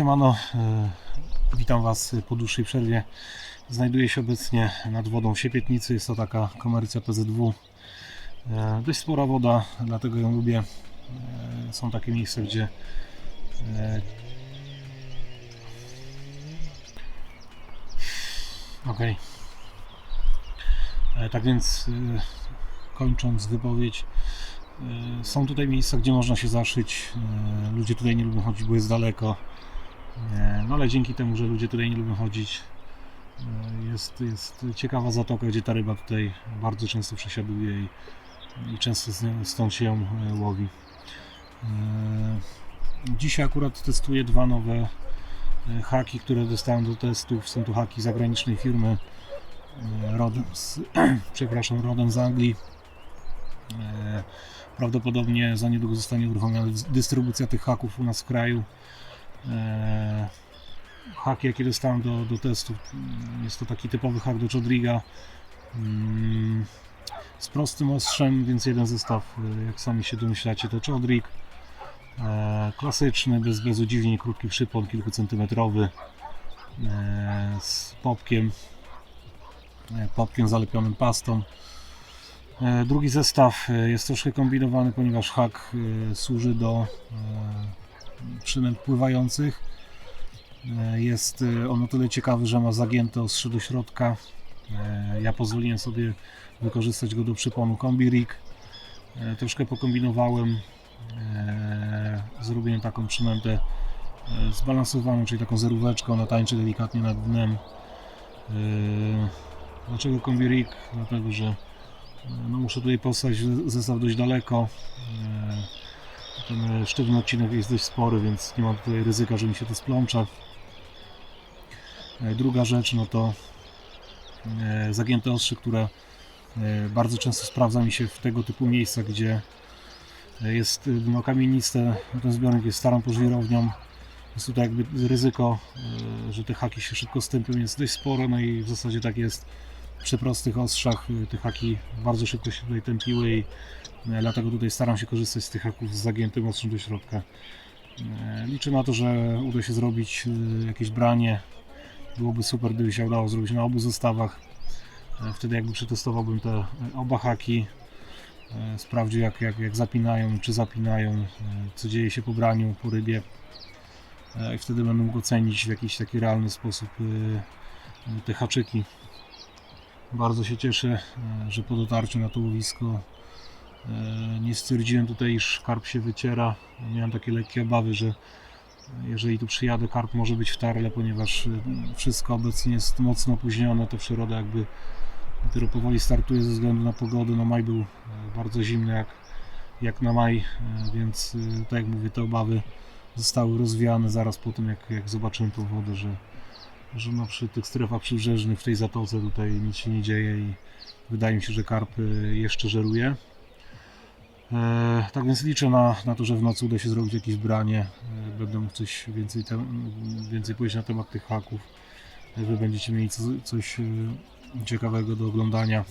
Siemano, e, witam Was po dłuższej przerwie. Znajduję się obecnie nad wodą Siepietnicy. Jest to taka komercja PZW. E, Dość spora woda, dlatego ją lubię. E, Są takie miejsca, gdzie. E, Tak więc kończąc wypowiedź, są tutaj miejsca, gdzie można się zaszyć. Ludzie tutaj nie lubią chodzić, bo jest daleko. No ale dzięki temu, że ludzie tutaj nie lubią chodzić, e, jest, jest ciekawa zatoka, gdzie ta ryba tutaj bardzo często przesiaduje i, i często stąd się ją e, łowi. E, Dzisiaj akurat testuję dwa nowe haki, które dostałem do testów. Są to haki zagranicznej firmy rodem z, przepraszam, rodem z Anglii. Prawdopodobnie za niedługo zostanie uruchomiona dystrybucja tych haków u nas w kraju. Hak jakie dostałem do, do jest to taki typowy hak do Chodriga mm, z prostym ostrzem, więc jeden zestaw, e, jak sami się domyślacie, to Chodrig. E, Klasyczny, bez, bez udziwnień, krótki przypon, kilkucentymetrowy e, z popkiem, popkiem zalepionym pastą. Drugi zestaw jest troszkę kombinowany, ponieważ hak służy do przynęt pływających. E, Jest e, on o tyle ciekawy, że ma zagięte ostrze do środka. E, Ja pozwoliłem sobie wykorzystać go do przyponu Combi Rig. Troszkę pokombinowałem. Zrobiłem taką przynętę zbalansowaną, czyli taką zeróweczką. Ona tańczy delikatnie nad dnem. Dlaczego Combi Rig? Dlatego, że no muszę tutaj postać zestaw dość daleko. Ten sztywny odcinek jest dość spory, więc nie mam tutaj ryzyka, że mi się to splącza. E, Druga rzecz, no to e, zagięte ostrze, które e, bardzo często sprawdza mi się w tego typu miejscach, gdzie jest dno kamieniste, ten zbiornik jest starą pożwirownią. Jest tutaj jakby ryzyko, że te haki się szybko stępią, jest dość spore, no i w zasadzie tak jest przy prostych ostrzach te haki bardzo szybko się tutaj tępiły i dlatego tutaj staram się korzystać z tych haków z zagiętym ostrzem do środka. Liczę na to, że uda się zrobić jakieś branie. Byłoby super, gdyby się udało zrobić na obu zestawach. E, Wtedy jakby przetestowałbym te e, oba haki, e, sprawdził jak, jak, jak zapinają, czy zapinają, co dzieje się po braniu, po rybie. I wtedy będę mógł ocenić w jakiś taki realny sposób te haczyki. Bardzo się cieszę, że po dotarciu na to łowisko nie stwierdziłem tutaj, iż karp się wyciera. Miałem takie lekkie obawy, że jeżeli tu przyjadę, karp może być w tarle, ponieważ e, wszystko obecnie jest mocno opóźnione. To przyroda jakby dopiero powoli startuje ze względu na pogodę. No maj był e, bardzo zimny jak, jak na maj, e, więc tak jak mówię, te obawy zostały rozwiane zaraz po tym, jak, jak zobaczyłem tą wodę, że że no przy tych strefach przybrzeżnych w tej zatoce tutaj nic się nie dzieje i wydaje mi się, że karp y, jeszcze żeruje. E, tak więc liczę na, na to, że w nocy uda się zrobić jakieś branie. E, będę mógł coś więcej, te, więcej powiedzieć na temat tych haków. E, Wy będziecie mieli co, coś ciekawego do oglądania.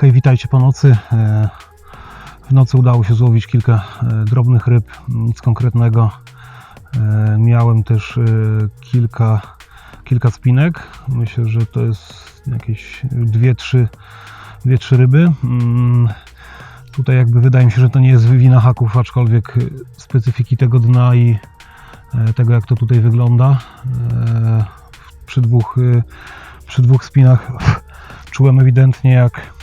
Okej, witajcie po nocy. E, W nocy udało się złowić kilka e, drobnych ryb, nic konkretnego. E, Miałem też kilka, kilka spinek. Myślę, że to jest jakieś dwie, trzy, dwie, trzy ryby. Mm, Tutaj jakby wydaje mi się, że to nie jest wina haków, aczkolwiek specyfiki tego dna i tego jak to tutaj wygląda. Przy dwóch, przy dwóch spinach czułem ewidentnie jak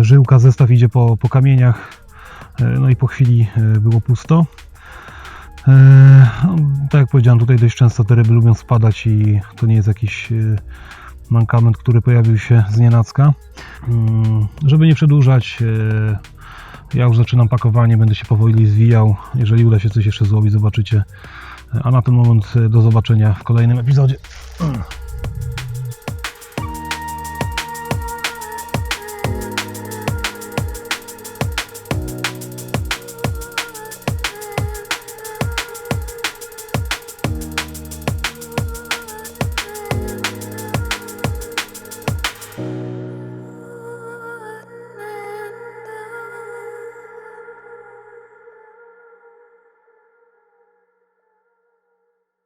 żyłka, zestaw idzie po, po kamieniach, e, no i po chwili e, było pusto. E, no, tak jak powiedziałem, tutaj dość często te ryby lubią spadać i to nie jest jakiś e, mankament, który pojawił się z nienacka. Mm, Żeby nie przedłużać, e, ja już zaczynam pakowanie, będę się powoli zwijał. Jeżeli uda się coś jeszcze złowić, zobaczycie. A na ten moment e, do zobaczenia w kolejnym epizodzie.